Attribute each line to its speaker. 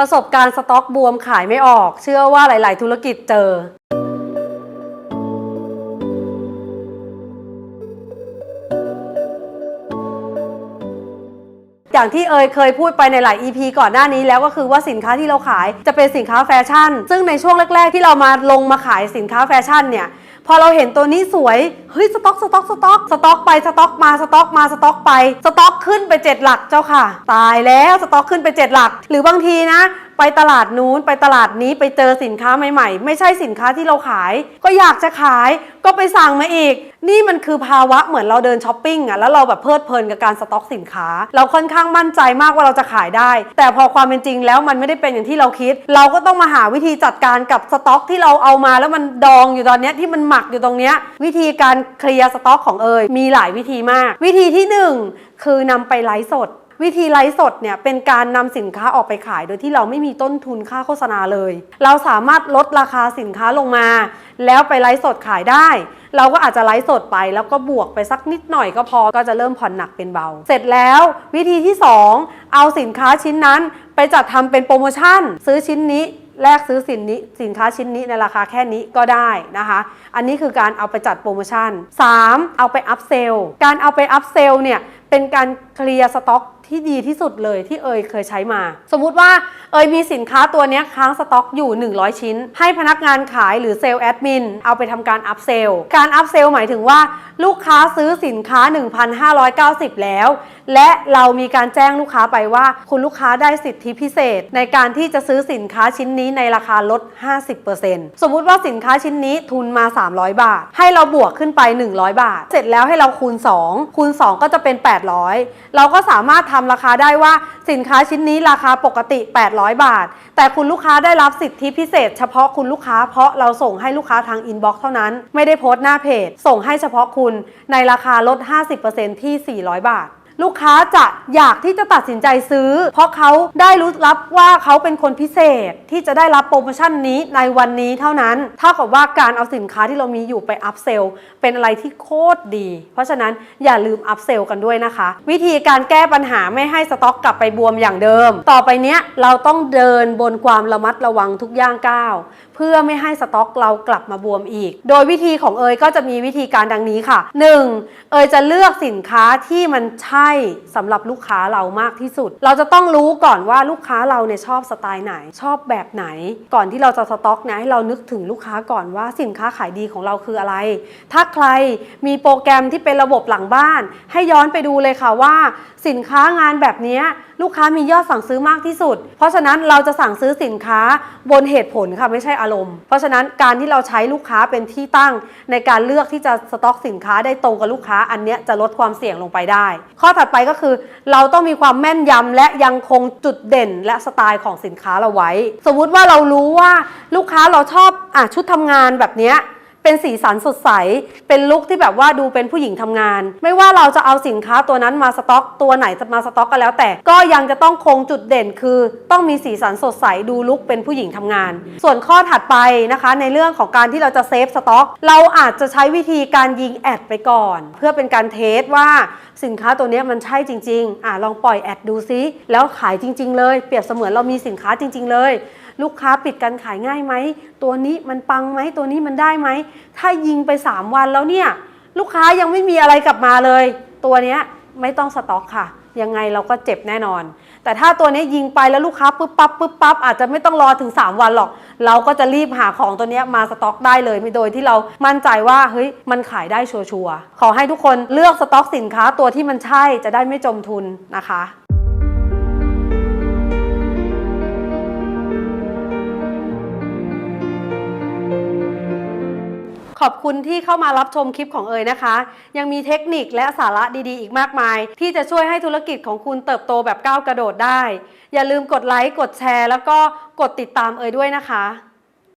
Speaker 1: ประสบการณ์สต็อกบวมขายไม่ออก เชื่อว่าหลาย ๆ ธุรกิจเจอ อย่างที่เอยเคยพูดไปในหลาย EP ก่อนหน้านี้แล้วก็คือว่าสินค้าที่เราขายจะเป็นสินค้าแฟชั่น ซึ่งในช่วงแรก ๆ ที่เรามาลงมาขายสินค้าแฟชั่นเนี่ย พอเราเห็นตัวนี้สวย เฮ้ยสต็อกสต็อกสต็อกสต็อกไปสต็อกมาสต็อกมาสต็อกไป สต็อกขึ้นไป 7 หลักเจ้าค่ะ ตายแล้วสต็อกขึ้นไป 7 หลัก หรือบางทีนะ ไปตลาดนู้นไปตลาดนี้ไปเจอสินค้าใหม่ๆ ไม่ใช่สินค้าที่เราขาย ก็อยากจะขายก็ไปสั่งมาอีก นี่มันคือภาวะเหมือนเราเดินช้อปปิ้งอะแล้วเราแบบเพลิดเพลินกับการสต็อกสินค้า เราค่อนข้างมั่นใจมากว่าเราจะขายได้ แต่พอความเป็นจริงแล้วมันไม่ได้เป็นอย่างที่เราคิด เราก็ต้องมาหาวิธีจัดการกับสต็อกที่เราเอามาแล้วมันดองอยู่ตอนนี้ที่มันหมักอยู่ตรงเนี้ยวิธีการเคลียร์สต็อกของเอยมีหลายวิธีมาก วิธีที่หนึ่งคือนำไปไลฟ์สด วิธีไลฟ์สดเนี่ยเป็นการนำสินค้าออกไปขาย โดยที่เราไม่มีต้นทุนค่าโฆษณาเลย เราสามารถลดราคาสินค้าลงมา แล้วไปไลฟ์สดขายได้ เราก็อาจจะไลฟ์สดไป แล้วก็บวกไปสักนิดหน่อยก็พอก็จะเริ่มผ่อนหนักเป็นเบา เสร็จแล้ววิธีที่ 2 เอาสินค้าชิ้นนั้นไปจัดทำเป็นโปรโมชั่น ซื้อชิ้นนี้แลกซื้อสินนี้สินค้าชิ้นนี้ในราคาแค่นี้ก็ได้นะคะ อันนี้คือการเอาไปจัดโปรโมชั่น 3. เอาไปอัพเซลการเอาไปอัพเซลเนี่ย เป็นการเคลียร์สต็อกที่ดีที่สุดเลยที่เอยเคยใช้มา สมมุติว่าเอยมีสินค้าตัวนี้ค้างสต็อกอยู่ 100 ชิ้น ให้พนักงานขายหรือเซลล์แอดมินเอาไปทำการอัพเซลการอัพเซลหมายถึงว่าลูกค้าซื้อสินค้า 1,590 แล้ว และเรามีการแจ้งลูกค้าไปว่า คุณลูกค้าได้สิทธิพิเศษ ในการที่จะซื้อสินค้าชิ้นนี้ในราคาลด 50%สมมุติว่าสินค้าชิ้นนี้ทุนมา 300 บาท ให้เราบวกขึ้นไป 100 บาท เสร็จแล้วให้เราคูณ 2 คูณ 2 ก็จะเป็น800 เราก็สามารถทำราคาได้ว่าสินค้าชิ้นนี้ราคาปกติ 800 บาท แต่คุณลูกค้าได้รับสิทธิพิเศษ เฉพาะคุณลูกค้าเพราะเราส่งให้ลูกค้าทางอินบ็อกซ์เท่านั้น ไม่ได้โพสต์หน้าเพจ ส่งให้เฉพาะคุณในราคาลด 50%ที่ 400 บาท ลูกค้าจะอยากที่จะตัดสินใจซื้อ เพราะเขาได้รู้รับว่าเขาเป็นคนพิเศษที่จะได้รับโปรโมชั่นนี้ในวันนี้เท่านั้นเท่ากับว่าการเอาสินค้าที่เรามีอยู่ไปอัพเซลเป็นอะไรที่โคตรดี เพราะฉะนั้นอย่าลืมอัพเซลกันด้วยนะคะ วิธีการแก้ปัญหาไม่ให้สต็อกกลับไปบวมอย่างเดิม ต่อไปเนี้ยเราต้องเดินบนความระมัดระวังทุกย่างก้าว พื่อไม่ให้สต็อกเรากลับมาบวมอีก โดยวิธีของเอยก็จะมีวิธีการดังนี้ค่ะ 1. เอยจะเลือกสินค้าที่มันใช่สำหรับลูกค้าเรามากที่สุด เราจะต้องรู้ก่อนว่าลูกค้าเราเนี่ยชอบสไตล์ไหน ชอบแบบไหน ก่อนที่เราจะสต็อกเนี่ยให้เรานึกถึงลูกค้าก่อนว่าสินค้าขายดีของเราคืออะไร ถ้าใครมีโปรแกรมที่เป็นระบบหลังบ้าน ให้ย้อนไปดูเลยค่ะว่า สินค้างานแบบนี้ลูกค้ามียอดสั่งซื้อมากที่สุด เพราะฉะนั้นเราจะสั่งซื้อสินค้าบนเหตุผลค่ะไม่ใช่อารมณ์ เพราะฉะนั้นการที่เราใช้ลูกค้าเป็นที่ตั้ง ในการเลือกที่จะสต็อกสินค้าได้ตรงกับลูกค้าอันเนี้ยจะลดความเสี่ยงลงไปได้ ข้อถัดไปก็คือ เราต้องมีความแม่นยำและยังคงจุดเด่นและสไตล์ของสินค้าเราไว้ สมมุติว่าเรารู้ว่าลูกค้าเราชอบอะชุดทำงานแบบเนี้ย เป็นสีสันสดใส เป็นลุคที่แบบว่าดูเป็นผู้หญิงทำงาน ไม่ว่าเราจะเอาสินค้าตัวนั้นมาสต็อก ตัวไหนจะมาสต็อกก็แล้วแต่ ก็ยังจะต้องคงจุดเด่นคือ ต้องมีสีสันสดใสดูลุคเป็นผู้หญิงทำงาน ส่วนข้อถัดไปนะคะ ในเรื่องของการที่เราจะเซฟสต็อก เราอาจจะใช้วิธีการยิงแอดไปก่อน เพื่อเป็นการเทสว่าสินค้าตัวนี้มันใช่จริง ๆ อะลองปล่อยแอดดูซิ แล้วขายจริง ๆ เลย เปรียบเสมือนเรามีสินค้าจริง ๆ เลย ลูกค้าปิดการขายง่ายไหม ตัวนี้มันปังไหม ตัวนี้มันได้ไหม ถ้ายิงไป 3 วันแล้วเนี่ย ลูกค้ายังไม่มีอะไรกลับมาเลย ตัวเนี้ยไม่ต้องสต็อกค่ะ ยังไงเราก็เจ็บแน่นอน แต่ถ้าตัวนี้ยิงไปแล้วลูกค้าปุ๊บปั๊บปุ๊บปั๊บอาจจะไม่ต้องรอถึง 3 วันหรอก เราก็จะรีบหาของตัวนี้มาสต็อกได้เลยโดยที่เรามั่นใจว่าเฮ้ยมันขายได้ชัวร์ๆขอให้ทุกคนเลือกสต็อกสินค้าตัวที่มันใช่จะได้ไม่จมทุนนะคะ ขอบคุณที่เข้ามารับชมคลิปของเอยนะคะ ยังมีเทคนิคและสาระดีๆ อีกมากมาย ที่จะช่วยให้ธุรกิจของคุณเติบโตแบบก้าวกระโดดได้ อย่าลืมกดไลค์กดแชร์ แล้วก็กดติดตามเอยด้วยนะคะ